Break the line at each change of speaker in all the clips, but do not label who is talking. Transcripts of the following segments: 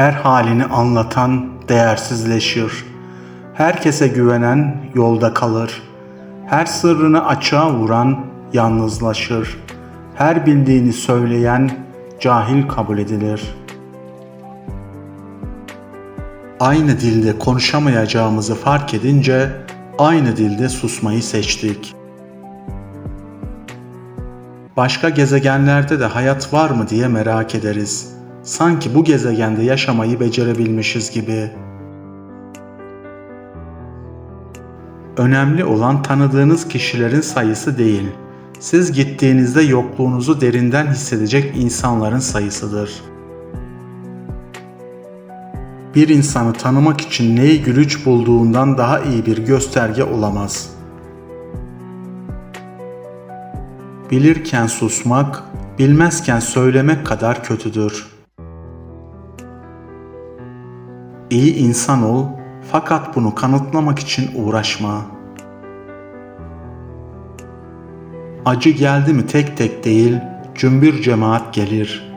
Her halini anlatan değersizleşir. Herkese güvenen yolda kalır. Her sırrını açığa vuran yalnızlaşır. Her bildiğini söyleyen cahil kabul edilir. Aynı dilde konuşamayacağımızı fark edince aynı dilde susmayı seçtik. Başka gezegenlerde de hayat var mı diye merak ederiz. Sanki bu gezegende yaşamayı becerebilmişiz gibi. Önemli olan tanıdığınız kişilerin sayısı değil. Siz gittiğinizde yokluğunuzu derinden hissedecek insanların sayısıdır. Bir insanı tanımak için neyi gülüç bulduğundan daha iyi bir gösterge olamaz. Bilirken susmak, bilmezken söylemek kadar kötüdür. İyi insan ol fakat bunu kanıtlamak için uğraşma. Acı geldi mi tek tek değil, cümbür cemaat gelir.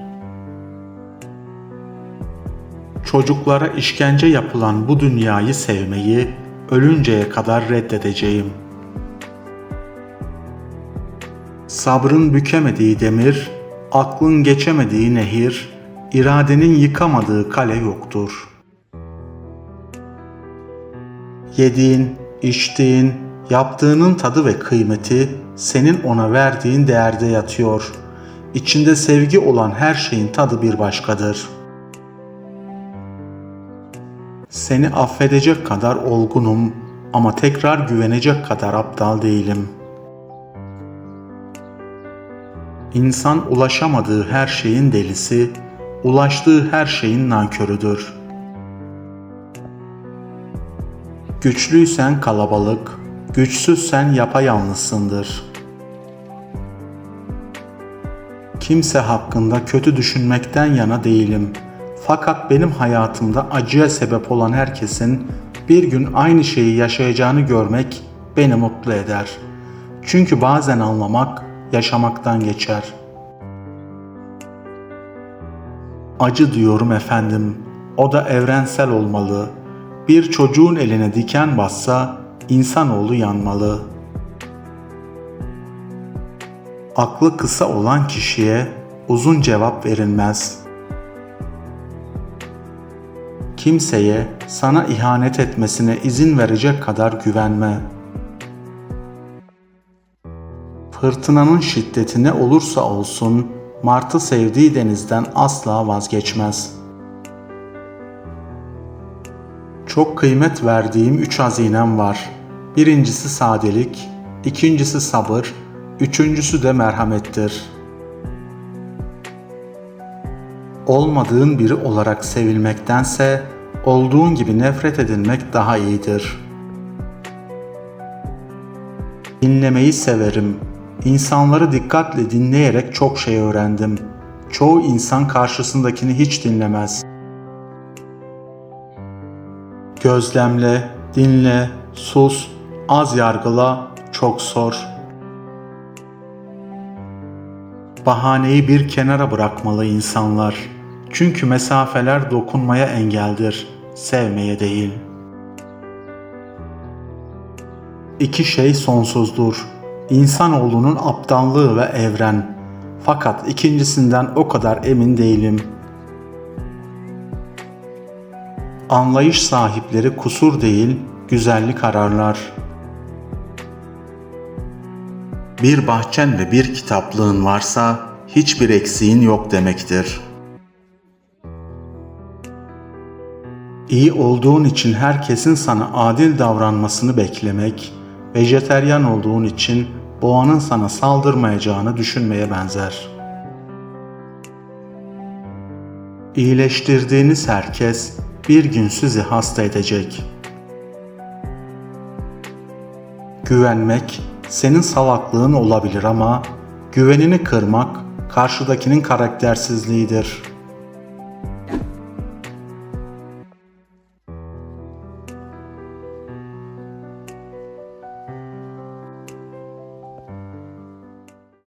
Çocuklara işkence yapılan bu dünyayı sevmeyi ölünceye kadar reddedeceğim. Sabrın bükemediği demir, aklın geçemediği nehir, iradenin yıkamadığı kale yoktur.'' Yediğin, içtiğin, yaptığının tadı ve kıymeti senin ona verdiğin değerde yatıyor. İçinde sevgi olan her şeyin tadı bir başkadır. Seni affedecek kadar olgunum ama tekrar güvenecek kadar aptal değilim. İnsan ulaşamadığı her şeyin delisi, ulaştığı her şeyin nankörüdür.'' Güçlüysen kalabalık, güçsüzsen yapayalnızsındır. Kimse hakkında kötü düşünmekten yana değilim. Fakat benim hayatımda acıya sebep olan herkesin bir gün aynı şeyi yaşayacağını görmek beni mutlu eder. Çünkü bazen anlamak yaşamaktan geçer. Acı diyorum efendim. O da evrensel olmalı.'' Bir çocuğun eline diken bassa insanoğlu yanmalı. Aklı kısa olan kişiye uzun cevap verilmez. Kimseye sana ihanet etmesine izin verecek kadar güvenme. Fırtınanın şiddeti ne olursa olsun martı sevdiği denizden asla vazgeçmez.'' Çok kıymet verdiğim üç hazinem var. Birincisi sadelik, ikincisi sabır, üçüncüsü de merhamettir. Olmadığın biri olarak sevilmektense olduğun gibi nefret edilmek daha iyidir. Dinlemeyi severim. İnsanları dikkatle dinleyerek çok şey öğrendim. Çoğu insan karşısındakini hiç dinlemez.'' Gözlemle, dinle, sus, az yargıla, çok sor. Bahaneyi bir kenara bırakmalı insanlar. Çünkü mesafeler dokunmaya engeldir, sevmeye değil. İki şey sonsuzdur. İnsanoğlunun aptallığı ve evren. Fakat ikincisinden o kadar emin değilim.'' Anlayış sahipleri kusur değil, güzellik ararlar. Bir bahçen ve bir kitaplığın varsa hiçbir eksiğin yok demektir. İyi olduğun için herkesin sana adil davranmasını beklemek, vejeteryan olduğun için boğanın sana saldırmayacağını düşünmeye benzer. İyileştirdiğiniz herkes bir gün sizi hasta edecek. Güvenmek senin salaklığın olabilir ama güvenini kırmak karşıdakinin karaktersizliğidir.''